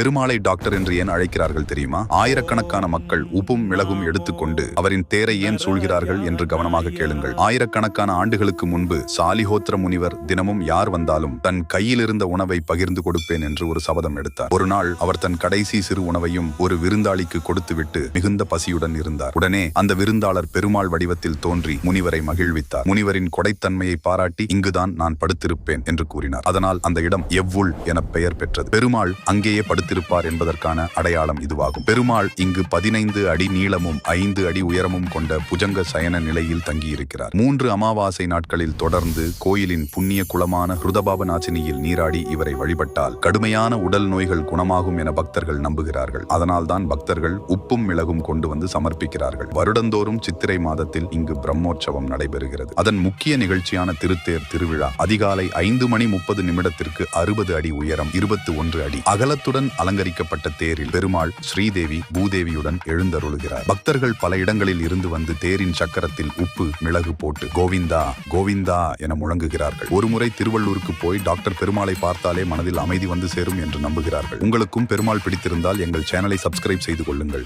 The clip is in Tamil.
பெருமாளை டாக்டர் என்று ஏன் அழைக்கிறார்கள் தெரியுமா? ஆயிரக்கணக்கான மக்கள் உப்பும் மிளகும் எடுத்துக்கொண்டு அவரின் தேரை ஏன் சூழ்கிறார்கள் என்று கவனமாக கேளுங்கள். ஆயிரக்கணக்கான ஆண்டுகளுக்கு முன்பு சாலிஹோத்திர முனிவர் தினமும் யார் வந்தாலும் தன் கையில் இருந்த உணவை பகிர்ந்து கொடுப்பேன் என்று ஒரு சபதம் எடுத்தார். ஒரு நாள் அவர் தன் கடைசி சிறு உணவையும் ஒரு விருந்தாளிக்கு கொடுத்துவிட்டு மிகுந்த பசியுடன் இருந்தார். உடனே அந்த விருந்தாளர் பெருமாள் வடிவத்தில் தோன்றி முனிவரை மகிழ்வித்தார். முனிவரின் கொடைத்தன்மையை பாராட்டி இங்குதான் நான் படுத்திருப்பேன் என்று கூறினார். அதனால் அந்த இடம் எவ்வுள் என பெயர் பெற்றது. பெருமாள் அங்கேயே வைத்திருப்பார் என்பதற்கான அடையாளம் இதுவாகும். பெருமாள் இங்கு பதினைந்து அடி நீளமும் ஐந்து அடி உயரமும் கொண்ட புஜங்க சயன நிலையில் தங்கியிருக்கிறார். மூன்று அமாவாசை நாட்களில் தொடர்ந்து கோயிலின் புண்ணிய குளமான ஹிருதபாப நாச்சினியில் நீராடி இவரை வழிபட்டால் கடுமையான உடல் நோய்கள் குணமாகும் என பக்தர்கள் நம்புகிறார்கள். அதனால்தான் பக்தர்கள் உப்பும் மிளகும் கொண்டு வந்து சமர்ப்பிக்கிறார்கள். வருடந்தோறும் சித்திரை மாதத்தில் இங்கு பிரம்மோற்சவம் நடைபெறுகிறது. அதன் முக்கிய நிகழ்ச்சியான திருத்தேர் திருவிழா அதிகாலை ஐந்து மணி முப்பது நிமிடத்திற்கு அறுபது அடி உயரம் இருபத்தி ஒன்று அடி. அகலத்துடன் அலங்கரிக்கப்பட்ட தேரில் பெருமாள் ஸ்ரீதேவி பூதேவியுடன் எழுந்தருளுகிறார். பக்தர்கள் பல இடங்களில் இருந்து வந்து தேரின் சக்கரத்தில் உப்பு மிளகு போட்டு கோவிந்தா கோவிந்தா என முழங்குகிறார்கள். ஒருமுறை திருவள்ளூருக்கு போய் டாக்டர் பெருமாளை பார்த்தாலே மனதில் அமைதி வந்து சேரும் என்று நம்புகிறார்கள். உங்களுக்கும் பெருமாள் பிடித்திருந்தால் எங்கள் சேனலை சப்ஸ்கிரைப் செய்து கொள்ளுங்கள்.